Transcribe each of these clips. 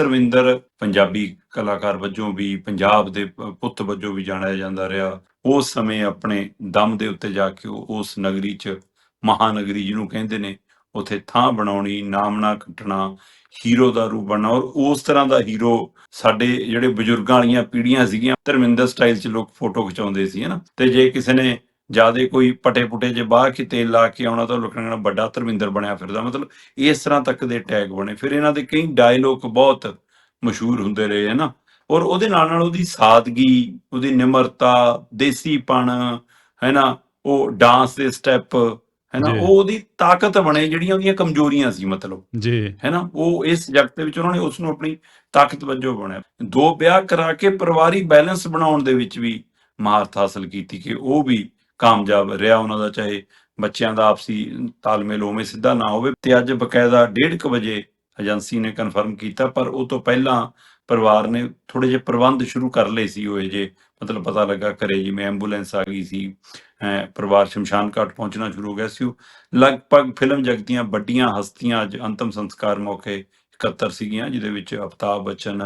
ਧਰਮਿੰਦਰ ਪੰਜਾਬੀ ਕਲਾਕਾਰ ਵਜੋਂ ਵੀ, ਪੰਜਾਬ ਦੇ ਪੁੱਤ ਵਜੋਂ ਵੀ ਜਾਣਿਆ ਜਾਂਦਾ ਰਿਹਾ। ਉਸ ਸਮੇਂ ਆਪਣੇ ਦਮ ਦੇ ਉੱਤੇ ਜਾ ਕੇ ਉਹ ਉਸ ਨਗਰੀ 'ਚ, ਮਹਾਨਗਰੀ ਜਿਹਨੂੰ ਕਹਿੰਦੇ ਨੇ, ਉਥੇ ਥਾਂ ਬਣਾਉਣੀ, ਨਾਮ ਨਾ ਕੱਟਣਾ ਹੀਰੋ ਦਾ ਰੂਪ ਬਣਨਾ ਔਰ ਉਸ ਤਰ੍ਹਾਂ ਦਾ ਹੀਰੋ ਸਾਡੇ ਜਿਹੜੇ ਬਜ਼ੁਰਗਾਂ ਵਾਲੀਆਂ ਪੀੜ੍ਹੀਆਂ ਸੀਗੀਆਂ, ਧਰਮਿੰਦਰ ਸਟਾਈਲ 'ਚ ਲੋਕ ਫੋਟੋ ਖਿਚਾਉਂਦੇ ਸੀ ਹਨਾ ਤੇ ਜੇ ਕਿਸੇ ਨੇ ਜਿਆਦੇ ਕੋਈ ਪਟੇ ਪੁਟੇ ਜੇ ਬਾਹ ਕੇ ਤੇਲ ਲਾ ਕੇ ਆਉਣਾ ਤਾਂ ਲੋਕਾਂ ਨੇ ਵੱਡਾ ਧਰਮਿੰਦਰ ਬਣਿਆ ਫਿਰਦਾ। ਮਤਲਬ ਇਸ ਤਰ੍ਹਾਂ ਤੱਕ ਦੇ ਟੈਗ ਬਣੇ। ਫਿਰ ਇਹਨਾਂ ਦੇ ਕਈ ਡਾਇਲੋਗ ਬਹੁਤ ਮਸ਼ਹੂਰ ਹੁੰਦੇ ਰਹੇ ਹੈ ਨਾ? ਔਰ ਉਹਦੇ ਨਾਲ ਨਾਲ ਉਹਦੀ ਸਾਦਗੀ ਉਹਦੀ ਨਿਮਰਤਾ ਦੇਸੀਪਣ ਹੈ ਨਾ? ਉਹ ਡਾਂਸ ਦੇ ਸਟੈਪ ਹੈ ਨਾ। ਉਹ ਉਹਦੀ ਤਾਕਤ ਬਣੇ ਜਿਹੜੀਆਂ ਉਹਦੀਆਂ ਕਮਜ਼ੋਰੀਆਂ ਸੀ ਮਤਲਬ। ਜੀ। ਹੈ ਨਾ? ਉਹ ਇਸ ਜਗਤ ਦੇ ਵਿੱਚ ਉਹਨਾਂ ਨੇ ਉਸ ਨੂੰ ਆਪਣੀ ਤਾਕਤ ਵਜੋਂ ਬਣਿਆ। ਦੋ ਵਿਆਹ ਕਰਾ ਕੇ ਪਰਿਵਾਰੀ ਬੈਲੈਂਸ ਬਣਾਉਣ ਦੇ ਵਿੱਚ ਵੀ ਮਹਾਰਤ ਹਾਸਲ ਕੀਤੀ ਕਿ ਉਹ ਵੀ ਕਾਮਯਾਬ ਰਿਹਾ ਉਹਨਾਂ ਦਾ, ਚਾਹੇ ਬੱਚਿਆਂ ਦਾ ਆਪਸੀ ਤਾਲਮੇਲ ਉਵੇਂ ਸਿੱਧਾ ਨਾ ਹੋਵੇ। ਤੇ ਅੱਜ ਬਕਾਇਦਾ 1:30 ਵਜੇ ਏਜੰਸੀ ਨੇ ਕਨਫਰਮ ਕੀਤਾ, ਪਰ ਉਹ ਤੋਂ ਪਹਿਲਾਂ ਪਰਿਵਾਰ ਨੇ ਥੋੜੇ ਜਿਹੇ ਪ੍ਰਬੰਧ ਸ਼ੁਰੂ ਕਰ ਲਏ ਸੀ ਉਹ ਜੇ ਮਤਲਬ ਪਤਾ ਲੱਗਾ ਘਰੇ ਜਿਵੇਂ ਐਂਬੂਲੈਂਸ ਆ ਗਈ ਸੀ ਅਹ ਪਰਿਵਾਰ ਸ਼ਮਸ਼ਾਨ ਘਾਟ ਪਹੁੰਚਣਾ ਸ਼ੁਰੂ ਹੋ ਗਿਆ ਸੀ ਉਹ। ਲਗਭਗ ਫਿਲਮ ਜਗਤੀਆਂ, ਵੱਡੀਆਂ ਹਸਤੀਆਂ ਅੱਜ ਅੰਤਮ ਸੰਸਕਾਰ ਮੌਕੇ ਇਕੱਤਰ ਸੀਗੀਆਂ, ਜਿਹਦੇ ਵਿੱਚ ਅਫਤਾਬ ਬੱਚਨ,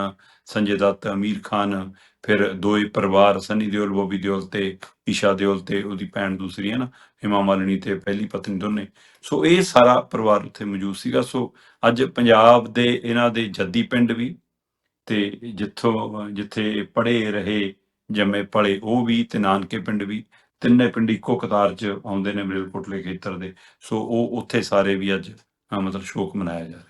ਸੰਜੇ ਦੱਤ, ਅਮੀਰ ਖਾਨ, ਫਿਰ ਦੋਏ ਪਰਿਵਾਰ, ਸਨੀ ਦਿਓਲ, ਬੋਬੀ ਦਿਓਲ ਤੇ ਈਸ਼ਾ ਦਿਓਲ ਤੇ ਉਹਦੀ ਭੈਣ ਦੂਸਰੀ ਹੈ ਨਾ, ਹਿਮਾ ਮਾਲਿਨੀ ਤੇ ਪਹਿਲੀ ਪਤਨੀ ਦੋਨੇ। ਸੋ ਇਹ ਸਾਰਾ ਪਰਿਵਾਰ ਉੱਥੇ ਮੌਜੂਦ ਸੀਗਾ। ਸੋ ਅੱਜ ਪੰਜਾਬ ਦੇ ਇਹਨਾਂ ਦੇ ਜੱਦੀ ਪਿੰਡ ਵੀ ਤੇ ਜਿੱਥੋਂ, ਜਿੱਥੇ ਪੜ੍ਹੇ ਰਹੇ, ਜੰਮੇ ਪਲੇ ਉਹ ਵੀ ਤੇ ਨਾਨਕੇ ਪਿੰਡ ਵੀ, ਤਿੰਨੇ ਪਿੰਡ ਇੱਕੋ ਕਤਾਰ 'ਚ ਆਉਂਦੇ ਨੇ ਮਲੇਰਕੋਟਲੇ ਖੇਤਰ ਦੇ। ਸੋ ਉਹ ਉੱਥੇ ਸਾਰੇ ਵੀ ਅੱਜ ਮਤਲਬ ਸ਼ੋਕ ਮਨਾਇਆ ਜਾ ਰਿਹਾ।